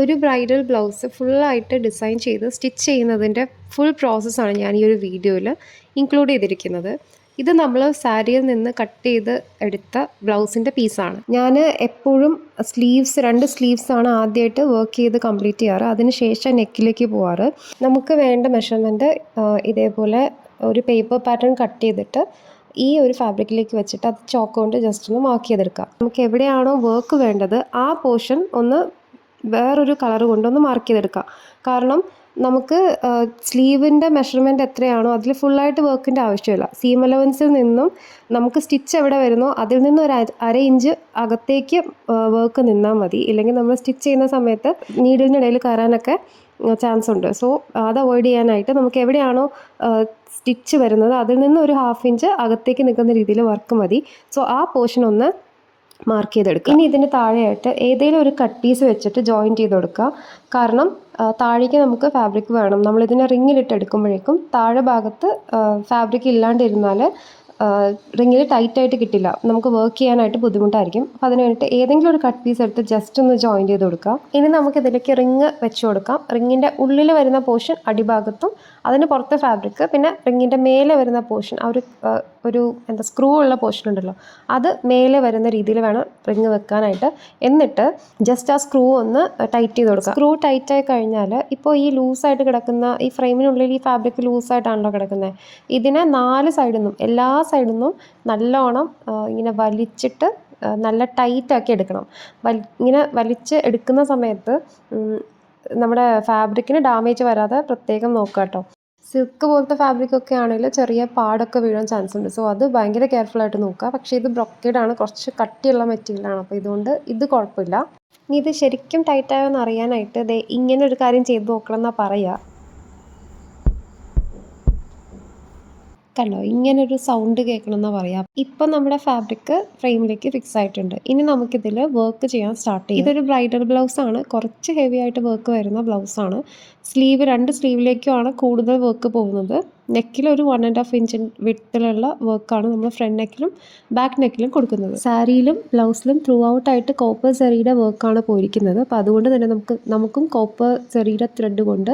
ഒരു bridal blouse ഫുള്ളായിട്ട് design ചെയ്ത് സ്റ്റിച്ച് ചെയ്യുന്നതിന്റെ ഫുൾ പ്രോസസ്സാണ് ഞാൻ ഈ ഒരു വീഡിയോയിൽ ഇൻക്ലൂഡ് ചെയ്തിരിക്കുന്നത്. ഇത് നമ്മൾ സാരിയിൽ നിന്ന് കട്ട് ചെയ്ത് എടുത്ത ബ്ലൗസിന്റെ പീസാണ്. ഞാൻ എപ്പോഴും സ്ലീവ്സ് രണ്ട് സ്ലീവ്സാണ് ആദ്യമായിട്ട് വർക്ക് ചെയ്ത് കംപ്ലീറ്റ് ചെയ്യാറ്. അതിനുശേഷം നെക്കിലേക്ക് പോവാറ്. നമുക്ക് വേണ്ട മെഷർമെന്റ് ഇതേപോലെ ഒരു പേപ്പർ പാറ്റേൺ കട്ട് ചെയ്തിട്ട് ഈ ഒരു ഫാബ്രിക്കിലേക്ക് വെച്ചിട്ട് അത് ചോക്ക് കൊണ്ട് ജസ്റ്റ് ഒന്ന് മാർക്ക് ചെയ്തെടുക്കാം. നമുക്ക് എവിടെയാണോ വർക്ക് വേണ്ടത് ആ പോർഷൻ ഒന്ന് വേറൊരു കളർ കൊണ്ടൊന്ന് മാർക്ക് ചെയ്തെടുക്കാം. കാരണം നമുക്ക് സ്ലീവിന്റെ മെഷർമെന്റ് എത്രയാണോ അതിൽ ഫുള്ളായിട്ട് വർക്കിന്റെ ആവശ്യമില്ല. സീം അലവൻസിൽ നിന്നും നമുക്ക് സ്റ്റിച്ച് എവിടെ വരുന്നോ അതിൽ നിന്ന് ഒരു അര ഇഞ്ച് അകത്തേക്ക് വർക്ക് നിന്നാൽ മതി. ഇല്ലെങ്കിൽ നമ്മൾ സ്റ്റിച്ച് ചെയ്യുന്ന സമയത്ത് നീഡിലിന്റെ ഇടയിൽ കയറാനൊക്കെ ചാൻസ് ഉണ്ട്. സോ അത് അവോയ്ഡ് ചെയ്യാനായിട്ട് നമുക്ക് എവിടെയാണോ സ്റ്റിച്ച് വരുന്നത് അതിൽ നിന്ന് ഒരു ഹാഫ് ഇഞ്ച് അകത്തേക്ക് നിൽക്കുന്ന രീതിയിൽ വർക്ക് മതി. സോ ആ പോർഷൻ ഒന്ന് മാർക്ക് ചെയ്തെടുക്കുക. ഇനി ഇതിന് താഴെയായിട്ട് ഏതെങ്കിലും ഒരു കട്ട് പീസ് വെച്ചിട്ട് ജോയിൻ ചെയ്ത് കൊടുക്കുക കാരണം താഴേക്ക് നമുക്ക് ഫാബ്രിക് വേണം. നമ്മളിതിനെ റിങ്ങിലിട്ട് എടുക്കുമ്പോഴേക്കും താഴെ ഭാഗത്ത് ഫാബ്രിക് ഇല്ലാണ്ടിരുന്നാൽ റിങ്ങിൽ ടൈറ്റായിട്ട് കിട്ടില്ല. നമുക്ക് വർക്ക് ചെയ്യാനായിട്ട് ബുദ്ധിമുട്ടായിരിക്കും. അപ്പോൾ അതിന് വേണ്ടിയിട്ട് ഏതെങ്കിലും ഒരു കട്ട് പീസ് എടുത്ത് ജസ്റ്റ് ഒന്ന് ജോയിൻ ചെയ്ത് കൊടുക്കാം ഇനി നമുക്ക് ഇതിലേക്ക് റിങ് വെച്ച് കൊടുക്കാം. റിങ്ങിന്റെ ഉള്ളിൽ വരുന്ന പോർഷൻ അടിഭാഗത്തും അതിന് പുറത്തെ ഫാബ്രിക് പിന്നെ റിങ്ങിന്റെ മേലെ വരുന്ന പോർഷൻ ആ ഒരു ഒരു എന്താ സ്ക്രൂ ഉള്ള പോർഷൻ ഉണ്ടല്ലോ അത് മേലെ വരുന്ന രീതിയിൽ വേണം റിങ് വെക്കാനായിട്ട്. എന്നിട്ട് ജസ്റ്റ് ആ സ്ക്രൂ ഒന്ന് ടൈറ്റ് ചെയ്ത് കൊടുക്കുക. സ്ക്രൂ ടൈറ്റ് ആയി കഴിഞ്ഞാൽ ഇപ്പോൾ ഈ ലൂസായിട്ട് കിടക്കുന്ന ഈ ഫ്രെയിമിനുള്ളിൽ ഈ ഫാബ്രിക് ലൂസായിട്ടാണല്ലോ കിടക്കുന്നത്. ഇതിനെ നാല് സൈഡിൽ നിന്നും എല്ലാ സൈഡിൽ നിന്നും നല്ലോണം ഇങ്ങനെ വലിച്ചിട്ട് നല്ല ടൈറ്റാക്കി എടുക്കണം. വലി ഇങ്ങനെ വലിച്ച് എടുക്കുന്ന സമയത്ത് നമ്മുടെ ഫാബ്രിക്കിന് ഡാമേജ് വരാതെ പ്രത്യേകം നോക്കുക കേട്ടോ സിൽക്ക് പോലത്തെ ഫാബ്രിക് ഒക്കെ ആണെങ്കിൽ ചെറിയ പാടൊക്കെ വീഴാൻ ചാൻസ് ഉണ്ട്. സോ അത് ഭയങ്കര കെയർഫുൾ ആയിട്ട് നോക്കുക. പക്ഷേ ഇത് ബ്രൊക്കേഡാണ് കുറച്ച് കട്ടിയുള്ള മെറ്റീരിയലാണ് അപ്പോൾ ഇതുകൊണ്ട് ഇത് കുഴപ്പമില്ല. ഇനി ഇത് ശരിക്കും ടൈറ്റ് ആയോന്ന് അറിയാനായിട്ട് ദേ ഇങ്ങനെ ഒരു കാര്യം ചെയ്ത് നോക്കണം എന്നാ പറയുക. കണ്ടോ? ഇങ്ങനൊരു സൗണ്ട് കേൾക്കണം എന്നാ പറയാ. ഇപ്പം നമ്മുടെ ഫാബ്രിക് ഫ്രെയിമിലേക്ക് ഫിക്സ് ആയിട്ടുണ്ട്. ഇനി നമുക്കിതിൽ വർക്ക് ചെയ്യാൻ സ്റ്റാർട്ട് ചെയ്യാം. ഇതൊരു ബ്രൈഡൽ ബ്ലൗസ് ആണ്. കുറച്ച് ഹെവി ആയിട്ട് വർക്ക് വരുന്ന ബ്ലൗസ് ആണ്. സ്ലീവ് രണ്ട് സ്ലീവിലേക്കുമാണ് കൂടുതൽ വർക്ക് പോകുന്നത്. നെക്കിൽ ഒരു വൺ ആൻഡ് ഹാഫ് ഇഞ്ച് വിട്ടിലുള്ള വർക്കാണ് നമ്മൾ ഫ്രണ്ട് നെക്കിലും ബാക്ക് നെക്കിലും കൊടുക്കുന്നത്. സാരിയിലും ബ്ലൗസിലും ത്രൂ ഔട്ട് ആയിട്ട് കോപ്പർ സെറിയുടെ വർക്കാണ് പോയിരിക്കുന്നത്. അപ്പോൾ അതുകൊണ്ട് തന്നെ നമുക്ക് നമുക്കും കോപ്പർ സെറിയുടെ ത്രെഡ് കൊണ്ട്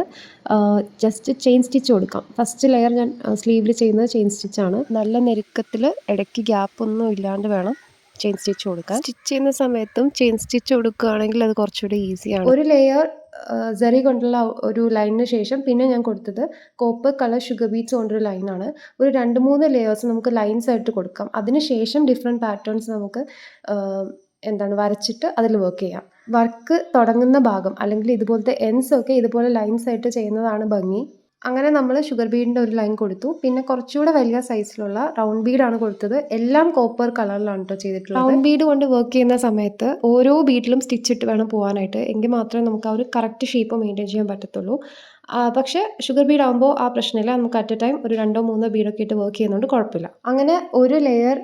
ജസ്റ്റ് ചെയിൻ സ്റ്റിച്ച് കൊടുക്കാം. ഫസ്റ്റ് ലെയർ ഞാൻ സ്ലീവിൽ ചെയ്യുന്നത് ചെയിൻ സ്റ്റിച്ചാണ് നല്ല ഞെരുക്കത്തിൽ ഇടയ്ക്ക് ഗ്യാപ്പ് ഒന്നും ഇല്ലാണ്ട് വേണം ചെയിൻ സ്റ്റിച്ച് കൊടുക്കാൻ. സ്റ്റിച്ച് ചെയ്യുന്ന സമയത്തും ചെയിൻ സ്റ്റിച്ച് കൊടുക്കുകയാണെങ്കിൽ അത് കുറച്ചുകൂടി ഈസിയാണ് ഒരു ലെയർ സെറി കൊണ്ടുള്ള ഒരു ലൈനിന് ശേഷം പിന്നെ ഞാൻ കൊടുത്തത് കോപ്പ് കളർ ഷുഗർ ബീറ്റ്സ് കൊണ്ടൊരു ലൈനാണ് ഒരു രണ്ട് മൂന്ന് ലെയേഴ്സ് നമുക്ക് ലൈൻസ് ആയിട്ട് കൊടുക്കാം. അതിനുശേഷം ഡിഫറെന്റ് പാറ്റേൺസ് നമുക്ക് എന്താണ് വരച്ചിട്ട് അതിൽ വർക്ക് ചെയ്യാം. വർക്ക് തുടങ്ങുന്ന ഭാഗം അല്ലെങ്കിൽ ഇതുപോലത്തെ എൻസ് ഒക്കെ ഇതുപോലെ ലൈൻസ് ആയിട്ട് ചെയ്യുന്നതാണ് ഭംഗി. അങ്ങനെ നമ്മൾ ഷുഗർ ബീഡിന്റെ ഒരു ലൈൻ കൊടുത്തു. പിന്നെ കുറച്ചുകൂടെ വലിയ സൈസിലുള്ള റൗണ്ട് ബീഡാണ് കൊടുത്തത്. എല്ലാം കോപ്പർ കളറിലാണ് കേട്ടോ ചെയ്തിട്ടുള്ളത്. റൗണ്ട് ബീഡ് കൊണ്ട് വർക്ക് ചെയ്യുന്ന സമയത്ത് ഓരോ ബീഡിലും സ്റ്റിച്ചിട്ട് വേണം പോകാനായിട്ട് എങ്കിൽ മാത്രമേ നമുക്ക് ആ ഒരു കറക്റ്റ് ഷേപ്പ് മെയിന്റെയിൻ ചെയ്യാൻ പറ്റത്തുള്ളൂ. പക്ഷേ ഷുഗർ ബീഡ് ആകുമ്പോൾ ആ പ്രശ്നമില്ല. നമുക്ക് അറ്റ് എ ടൈം ഒരു രണ്ടോ മൂന്നോ ബീഡൊക്കെ ഇട്ട് വർക്ക് ചെയ്യുന്നതുകൊണ്ട് കുഴപ്പമില്ല അങ്ങനെ ഒരു ലെയർ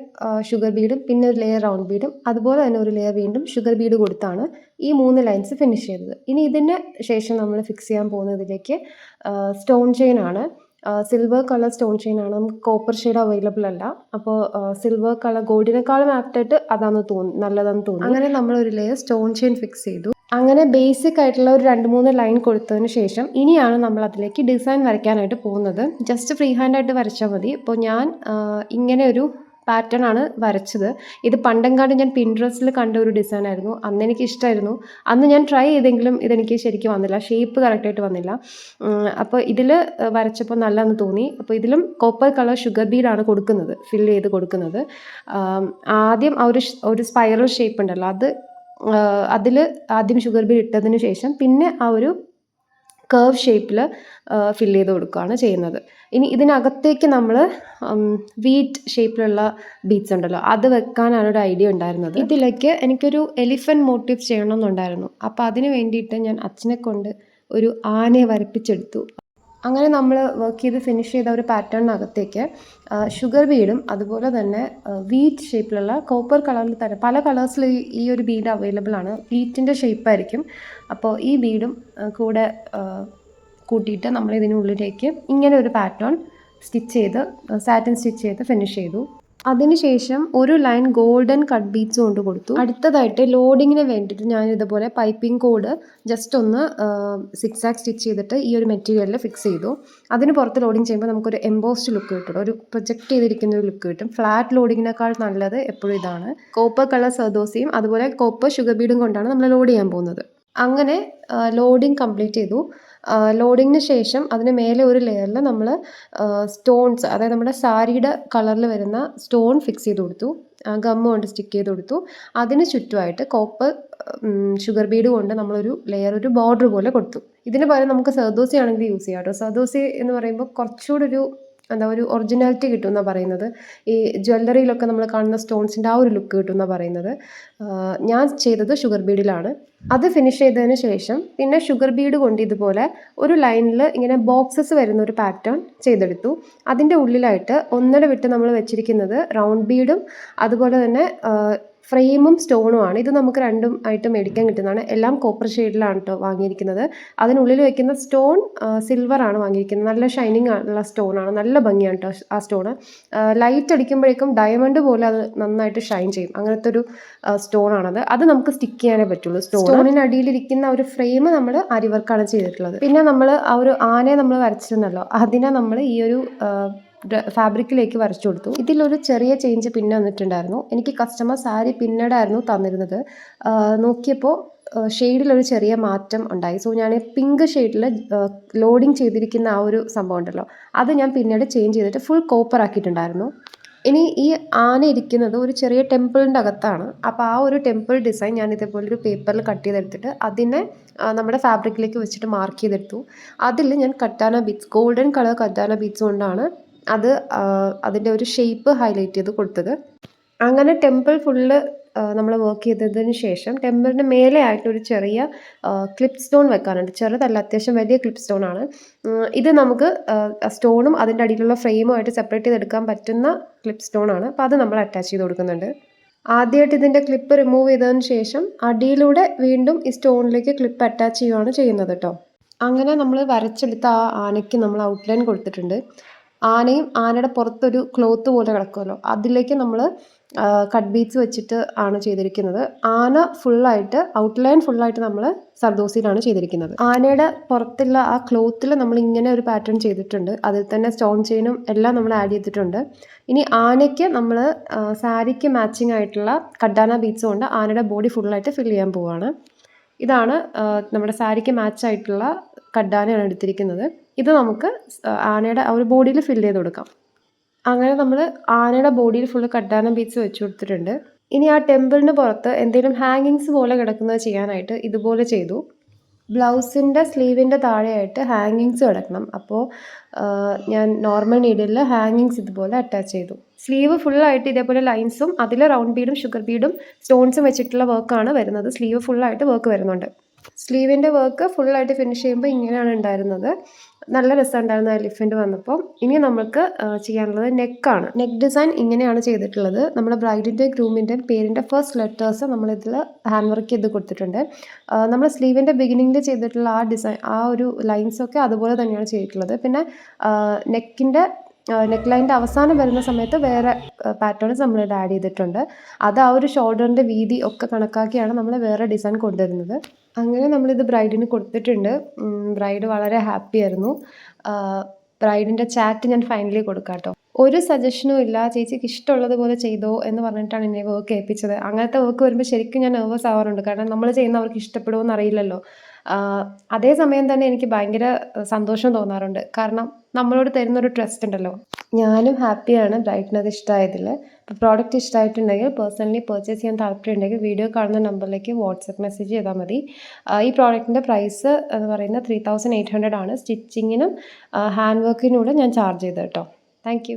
ഷുഗർ ബീഡും പിന്നെ ഒരു ലെയർ റൗണ്ട് ബീഡും അതുപോലെ തന്നെ ഒരു ലെയർ വീണ്ടും ഷുഗർ ബീഡ് കൊടുത്താണ് ഈ മൂന്ന് ലൈൻസ് ഫിനിഷ് ചെയ്തത്. ഇനി ഇതിന് ശേഷം നമ്മൾ ഫിക്സ് ചെയ്യാൻ പോകുന്നതിലേക്ക് സ്റ്റോൺ ചെയിൻ ആണ്. സിൽവർ കളർ സ്റ്റോൺ ചെയിൻ ആണ്. നമുക്ക് കോപ്പർ ഷെയ്ഡ് അവൈലബിൾ അല്ല. അപ്പോൾ സിൽവർ കളർ ഗോൾഡിനേക്കാളും ആപ്റ്റായിട്ട് അതാണെന്ന് തോന്നുന്നു നല്ലതാണെന്ന് തോന്നുന്നു. അങ്ങനെ നമ്മൾ ഒരു ലെയർ സ്റ്റോൺ ചെയിൻ ഫിക്സ് ചെയ്തു. അങ്ങനെ ബേസിക് ആയിട്ടുള്ള ഒരു രണ്ട് മൂന്ന് ലൈൻ കൊടുത്തതിന് ശേഷം ഇനിയാണ് നമ്മൾ അതിലേക്ക് ഡിസൈൻ വരയ്ക്കാനായിട്ട് പോകുന്നത്. ജസ്റ്റ് ഫ്രീ ഹാൻഡ് ആയിട്ട് വരച്ചാൽ മതി. ഇപ്പോൾ ഞാൻ ഇങ്ങനെ ഒരു പാറ്റേൺ ആണ് വരച്ചത്. ഇത് പണ്ടെങ്കാട് ഞാൻ പിൻട്രസ്റ്റിൽ കണ്ട ഒരു ഡിസൈൻ ആയിരുന്നു. അന്ന് എനിക്ക് ഇഷ്ടമായിരുന്നു അന്ന് ഞാൻ ട്രൈ ചെയ്തെങ്കിലും ഇതെനിക്ക് ശരിക്കും വന്നില്ല. ഷേപ്പ് കറക്റ്റായിട്ട് വന്നില്ല. അപ്പോൾ ഇതിൽ വരച്ചപ്പോൾ നല്ലതെന്ന് തോന്നി. അപ്പോൾ ഇതിലും കോപ്പർ കളർ ഷുഗർ ബീഡാണ് കൊടുക്കുന്നത് ഫില്ല് ചെയ്ത് കൊടുക്കുന്നത്. ആദ്യം ആ ഒരു ഒരു സ്പൈറൽ ഷേപ്പ് ഉണ്ടല്ലോ അത് അതിൽ ആദ്യം ഷുഗർ ബീൻ ഇട്ടതിന് ശേഷം പിന്നെ ആ ഒരു കർവ് ഷേപ്പിൽ ഫില്ല് ചെയ്ത് കൊടുക്കുകയാണ് ചെയ്യുന്നത്. ഇനി ഇതിനകത്തേക്ക് നമ്മൾ വീറ്റ് ഷേപ്പിലുള്ള ബീറ്റ്സ് ഉണ്ടല്ലോ അത് വെക്കാനാണ് ഒരു ഐഡിയ ഉണ്ടായിരുന്നത്. ഇതിലേക്ക് എനിക്കൊരു എലിഫന്റ് മോട്ടീവ്സ് ചെയ്യണമെന്നുണ്ടായിരുന്നു. അപ്പോൾ അതിന് വേണ്ടിയിട്ട് ഞാൻ അച്ഛനെ കൊണ്ട് ഒരു ആനയെ വരപ്പിച്ചെടുത്തു. അങ്ങനെ നമ്മൾ വർക്ക് ചെയ്ത് ഫിനിഷ് ചെയ്ത ഒരു പാറ്റേണിനകത്തേക്ക് ഷുഗർ ബീഡും അതുപോലെ തന്നെ വീറ്റ് ഷേപ്പിലുള്ള കോപ്പർ കളറിൽ തന്നെ പല കളേഴ്സിൽ ഈ ഒരു ബീഡ് അവൈലബിൾ ആണ്. വീറ്റിന്റെ ഷേപ്പായിരിക്കും അപ്പോൾ ഈ ബീഡും കൂടെ കൂട്ടിയിട്ട് നമ്മൾ ഇതിനുള്ളിലേക്ക് ഇങ്ങനെ ഒരു പാറ്റേൺ സ്റ്റിച്ച് ചെയ്ത് സാറ്റിൻ സ്റ്റിച്ച് ചെയ്ത് ഫിനിഷ് ചെയ്തു. അതിനുശേഷം ഒരു ലൈൻ ഗോൾഡൻ കട്ട് ബീഡ്സ് കൊണ്ട് കൊടുത്തു. അടുത്തതായിട്ട് ലോഡിങ്ങിന് വേണ്ടിയിട്ട് ഞാൻ ഇതുപോലെ പൈപ്പിംഗ് കോഡ് ജസ്റ്റ് ഒന്ന് സിക്സ് ആക്ക് സ്റ്റിച്ച് ചെയ്തിട്ട് ഈ ഒരു മെറ്റീരിയലിൽ ഫിക്സ് ചെയ്തു. അതിന് പുറത്ത് ലോഡിങ് ചെയ്യുമ്പോൾ നമുക്കൊരു എംബോസ്ഡ് ലുക്ക് കിട്ടും. ഒരു പ്രൊജക്റ്റ് ചെയ്തിരിക്കുന്ന ഒരു ലുക്ക് കിട്ടും. ഫ്ലാറ്റ് ലോഡിങ്ങിനേക്കാൾ നല്ലത് എപ്പോഴും ഇതാണ്. കോപ്പർ കളർ സർദോസിയും അതുപോലെ കോപ്പർ ഷുഗർ ബീഡും കൊണ്ടാണ് നമ്മൾ ലോഡ് ചെയ്യാൻ പോകുന്നത്. അങ്ങനെ ലോഡിങ് കംപ്ലീറ്റ് ചെയ്തു. ലോഡിങ്ങിന് ശേഷം അതിന് മേലെ ഒരു ലെയറിൽ നമ്മൾ സ്റ്റോൺസ് അതായത് നമ്മുടെ സാരിയുടെ കളറിൽ വരുന്ന സ്റ്റോൺ ഫിക്സ് ചെയ്ത് കൊടുത്തു. ഗമ്മ് കൊണ്ട് സ്റ്റിക്ക് ചെയ്ത് കൊടുത്തു. അതിന് ചുറ്റുമായിട്ട് കോപ്പ് ഷുഗർ ബീഡ് കൊണ്ട് നമ്മളൊരു ലെയർ ഒരു ബോർഡർ പോലെ കൊടുത്തു. ഇതിന് പകരം നമുക്ക് സർദോസി ആണെങ്കിൽ യൂസ് ചെയ്യാം കേട്ടോ. സർദോസി എന്ന് പറയുമ്പോൾ കുറച്ചുകൂടി ഒരു എന്താ ഒരു ഒറിജിനാലിറ്റി കിട്ടും എന്നാണ് പറയുന്നത്. ഈ ജ്വല്ലറിയിലൊക്കെ നമ്മൾ കാണുന്ന സ്റ്റോൺസിന്റെ ആ ഒരു ലുക്ക് കിട്ടും എന്നാണ് പറയുന്നത് ഞാൻ ചെയ്തത് ഷുഗർ ബീഡിലാണ് അത് ഫിനിഷ് ചെയ്തതിന് ശേഷം പിന്നെ ഷുഗർ ബീഡ് കൊണ്ട് ഇതുപോലെ ഒരു ലൈനിൽ ഇങ്ങനെ ബോക്സസ് വരുന്ന ഒരു പാറ്റേൺ ചെയ്തെടുത്തു. അതിന്റെ ഉള്ളിലായിട്ട് ഒന്നര വിട്ട് നമ്മൾ വെച്ചിരിക്കുന്നത് റൗണ്ട് ബീഡും അതുപോലെ തന്നെ ഫ്രെയിമും സ്റ്റോണും ആണ്. ഇത് നമുക്ക് രണ്ടും ആയിട്ട് മേടിക്കാൻ കിട്ടുന്നതാണ്. എല്ലാം കോപ്പർ ഷെയ്ഡിലാണ് കേട്ടോ വാങ്ങിയിരിക്കുന്നത്. അതിനുള്ളിൽ വെക്കുന്ന സ്റ്റോൺ സിൽവർ ആണ് വാങ്ങിയിരിക്കുന്നത്. നല്ല ഷൈനിങ് ഉള്ള സ്റ്റോണാണ് നല്ല ഭംഗിയാണ് കേട്ടോ ആ സ്റ്റോൺ ലൈറ്റ് അടിക്കുമ്പോഴേക്കും ഡയമണ്ട് പോലെ അത് നന്നായിട്ട് ഷൈൻ ചെയ്യും. അങ്ങനത്തെ ഒരു സ്റ്റോണാണത് അത് നമുക്ക് സ്റ്റിക്ക് ചെയ്യാനേ പറ്റുള്ളൂ. സ്റ്റോണിന് അടിയിലിരിക്കുന്ന ഒരു ഫ്രെയിം നമ്മൾ അരിവർക്കാണ് ചെയ്തിട്ടുള്ളത്. പിന്നെ നമ്മൾ ആ ഒരു ആനയെ നമ്മൾ വരച്ചിരുന്നല്ലോ. അതിനെ നമ്മൾ ഈ ഒരു ഫാബ്രിക്കിലേക്ക് വരച്ചു കൊടുത്തു. ഇതിലൊരു ചെറിയ ചേഞ്ച് പിന്നെ വന്നിട്ടുണ്ടായിരുന്നു. എനിക്ക് കസ്റ്റമർ സാരി പിന്നീടായിരുന്നു തന്നിരുന്നത്. നോക്കിയപ്പോൾ ഷെയ്ഡിലൊരു ചെറിയ മാറ്റം ഉണ്ടായി. സോ ഞാൻ പിങ്ക് ഷെയ്ഡിൽ ലോഡിങ് ചെയ്തിരിക്കുന്ന ആ ഒരു സംഭവം ഉണ്ടല്ലോ. അത് ഞാൻ പിന്നീട് ചേഞ്ച് ചെയ്തിട്ട് ഫുൾ കോപ്പർ ആക്കിയിട്ടുണ്ടായിരുന്നു. ഇനി ഈ ആന ഇരിക്കുന്നത് ഒരു ചെറിയ ടെമ്പിളിന്റെ അകത്താണ്. അപ്പോൾ ആ ഒരു ടെമ്പിൾ ഡിസൈൻ ഞാൻ ഇതേപോലെ ഒരു പേപ്പറിൽ കട്ട് ചെയ്തെടുത്തിട്ട് അതിനെ നമ്മുടെ ഫാബ്രിക്കിലേക്ക് വെച്ചിട്ട് മാർക്ക് ചെയ്തെടുത്തു. അതിൽ ഞാൻ കട്ടാന ബീറ്റ്സ് ഗോൾഡൻ കളർ കട്ടാന ബീറ്റ്സ് കൊണ്ടാണ് അത് അതിന്റെ ഒരു ഷേപ്പ് ഹൈലൈറ്റ് ചെയ്ത് കൊടുത്തത്. അങ്ങനെ ടെമ്പിൾ ഫുള്ള് നമ്മൾ വർക്ക് ചെയ്തതിന് ശേഷം ടെമ്പിളിന്റെ മേലെ ആയിട്ട് ഒരു ചെറിയ ക്ലിപ്പ് സ്റ്റോൺ വെക്കാനുണ്ട്. ചെറുതല്ല അത്യാവശ്യം വലിയ ക്ലിപ്പ് സ്റ്റോൺ ആണ്. ഇത് നമുക്ക് സ്റ്റോണും അതിന്റെ അടിയിലുള്ള ഫ്രെയിമും ആയിട്ട് സെപ്പറേറ്റ് ചെയ്തെടുക്കാൻ പറ്റുന്ന ക്ലിപ്പ് സ്റ്റോൺ ആണ്. അപ്പോൾ അത് നമ്മൾ അറ്റാച്ച് ചെയ്ത് കൊടുക്കുന്നുണ്ട്. ആദ്യമായിട്ട് ഇതിന്റെ ക്ലിപ്പ് റിമൂവ് ചെയ്തതിന് ശേഷം അടിയിലൂടെ വീണ്ടും ഈ സ്റ്റോണിലേക്ക് ക്ലിപ്പ് അറ്റാച്ച് ചെയ്യുകയാണ് ചെയ്യുന്നത് കേട്ടോ അങ്ങനെ നമ്മൾ വരച്ചെടുത്ത ആ ആനയ്ക്ക് നമ്മൾ ഔട്ട്ലൈൻ കൊടുത്തിട്ടുണ്ട്. ആനയും ആനയുടെ പുറത്തൊരു ക്ലോത്ത് പോലെ കിടക്കുമല്ലോ. അതിലേക്ക് നമ്മൾ കട്ട് ബീഡ്സ് വെച്ചിട്ട് ആണ് ചെയ്തിരിക്കുന്നത്. ആന ഫുള്ളായിട്ട് ഔട്ട്ലൈൻ ഫുള്ളായിട്ട് നമ്മൾ സർദോസിയിലാണ് ചെയ്തിരിക്കുന്നത്. ആനയുടെ പുറത്തുള്ള ആ ക്ലോത്തിൽ നമ്മൾ ഇങ്ങനെ ഒരു പാറ്റേൺ ചെയ്തിട്ടുണ്ട്. അതിൽ തന്നെ സ്റ്റോൺ ചെയിനും എല്ലാം നമ്മൾ ആഡ് ചെയ്തിട്ടുണ്ട്. ഇനി ആനയ്ക്ക് നമ്മൾ സാരിക്ക് മാച്ചിങ് ആയിട്ടുള്ള കഡാന ബീച്ച് കൊണ്ട് ആനയുടെ ബോഡി ഫുള്ളായിട്ട് ഫിൽ ചെയ്യാൻ പോവുകയാണ് ഇതാണ് നമ്മുടെ സാരിക്ക് മാച്ചായിട്ടുള്ള കഡാനയാണ് എടുത്തിരിക്കുന്നത്. ഇത് നമുക്ക് ആനയുടെ ആ ഒരു ബോഡിയിൽ ഫില്ല് ചെയ്ത് കൊടുക്കാം. അങ്ങനെ നമ്മൾ ആനയുടെ ബോഡിയിൽ ഫുള്ള് കട്ടാനം ബീച്ച് വെച്ച് കൊടുത്തിട്ടുണ്ട്. ഇനി ആ ടെമ്പിളിന് പുറത്ത് എന്തെങ്കിലും ഹാങ്ങിങ്സ് പോലെ കിടക്കുന്നത് ചെയ്യാനായിട്ട് ഇതുപോലെ ചെയ്തു. ബ്ലൗസിന്റെ സ്ലീവിന്റെ താഴെയായിട്ട് ഹാങ്ങിങ്സ് കിടക്കണം. അപ്പോൾ ഞാൻ നോർമൽ നീഡിലിൽ ഹാങ്ങിങ്സ് ഇതുപോലെ അറ്റാച്ച് ചെയ്തു. സ്ലീവ് ഫുള്ളായിട്ട് ഇതേപോലെ ലൈൻസും അതിൽ റൗണ്ട് ബീഡും ഷുഗർ ബീഡും സ്റ്റോൺസും വെച്ചിട്ടുള്ള വർക്കാണ് വരുന്നത്. സ്ലീവ് ഫുള്ളായിട്ട് വർക്ക് വരുന്നുണ്ട്. സ്ലീവിന്റെ വർക്ക് ഫുള്ളായിട്ട് ഫിനിഷ് ചെയ്യുമ്പോൾ ഇങ്ങനെയാണ് ഉണ്ടായിരുന്നത്. നല്ല രസമുണ്ടായിരുന്നു എലിഫന്റ് വന്നപ്പോൾ ഇനി നമുക്ക് ചെയ്യാനുള്ളത് നെക്കാണ് നെക്ക് ഡിസൈൻ ഇങ്ങനെയാണ് ചെയ്തിട്ടുള്ളത്. നമ്മുടെ ബ്രൈഡിന്റെ ഗ്രൂമിന്റെ പേരിന്റെ ഫസ്റ്റ് ലെറ്റേഴ്സ് നമ്മളിതിൽ ഹാൻഡ് വർക്ക് ചെയ്ത് കൊടുത്തിട്ടുണ്ട്. നമ്മൾ സ്ലീവിന്റെ ബിഗിനിങ്ങിൽ ചെയ്തിട്ടുള്ള ആ ഡിസൈൻ ആ ഒരു ലൈൻസൊക്കെ അതുപോലെ തന്നെയാണ് ചെയ്തിട്ടുള്ളത്. പിന്നെ നെക്കിന്റെ നെക്ക് ലൈന്റെ അവസാനം വരുന്ന സമയത്ത് വേറെ പാറ്റേൺസ് നമ്മൾ ആഡ് ചെയ്തിട്ടുണ്ട്. അത് ആ ഒരു ഷോൾഡറിന്റെ വീതി ഒക്കെ കണക്കാക്കിയാണ് നമ്മൾ വേറെ ഡിസൈൻ കൊണ്ടുവരുന്നത്. അങ്ങനെ നമ്മളിത് ബ്രൈഡിന് കൊടുത്തിട്ടുണ്ട്. ബ്രൈഡ് വളരെ ഹാപ്പി ആയിരുന്നു. ബ്രൈഡിന്റെ ചാറ്റ് ഞാൻ ഫൈനലി കൊടുക്കാം കേട്ടോ ഒരു സജഷനും ഇല്ല. ചേച്ചിക്ക് ഇഷ്ടമുള്ളതുപോലെ ചെയ്തോ എന്ന് പറഞ്ഞിട്ടാണ് എന്നെ വർക്ക് ഏൽപ്പിച്ചത്. അങ്ങനത്തെ വർക്ക് വരുമ്പോൾ ശരിക്കും ഞാൻ നെർവസ് ആവാറുണ്ട്. കാരണം നമ്മൾ ചെയ്യുന്ന അവർക്ക് ഇഷ്ടപ്പെടുമോ എന്നറിയില്ലല്ലോ. അതേസമയം തന്നെ എനിക്ക് ഭയങ്കര സന്തോഷം തോന്നാറുണ്ട്. കാരണം നമ്മളോട് തരുന്നൊരു ട്രസ്റ്റ് ഉണ്ടല്ലോ. ഞാനും ഹാപ്പിയാണ് ബ്രൈറ്റിന് അത് ഇഷ്ടമായതിൽ അപ്പോൾ പ്രോഡക്റ്റ് ഇഷ്ടമായിട്ടുണ്ടെങ്കിൽ പേഴ്സണലി പർച്ചേസ് ചെയ്യാൻ താല്പര്യമുണ്ടെങ്കിൽ വീഡിയോ കാണുന്ന നമ്പറിലേക്ക് വാട്സപ്പ് മെസ്സേജ് ചെയ്താൽ മതി. ഈ പ്രോഡക്റ്റിന്റെ പ്രൈസ് എന്ന് പറയുന്നത് ത്രീ തൗസൻഡ് എയ്റ്റ് ഹൺഡ്രഡ് ആണ്. സ്റ്റിച്ചിങ്ങിനും ഹാൻഡ് വർക്കിനും കൂടെ ഞാൻ ചാർജ് ചെയ്ത് കേട്ടോ. താങ്ക്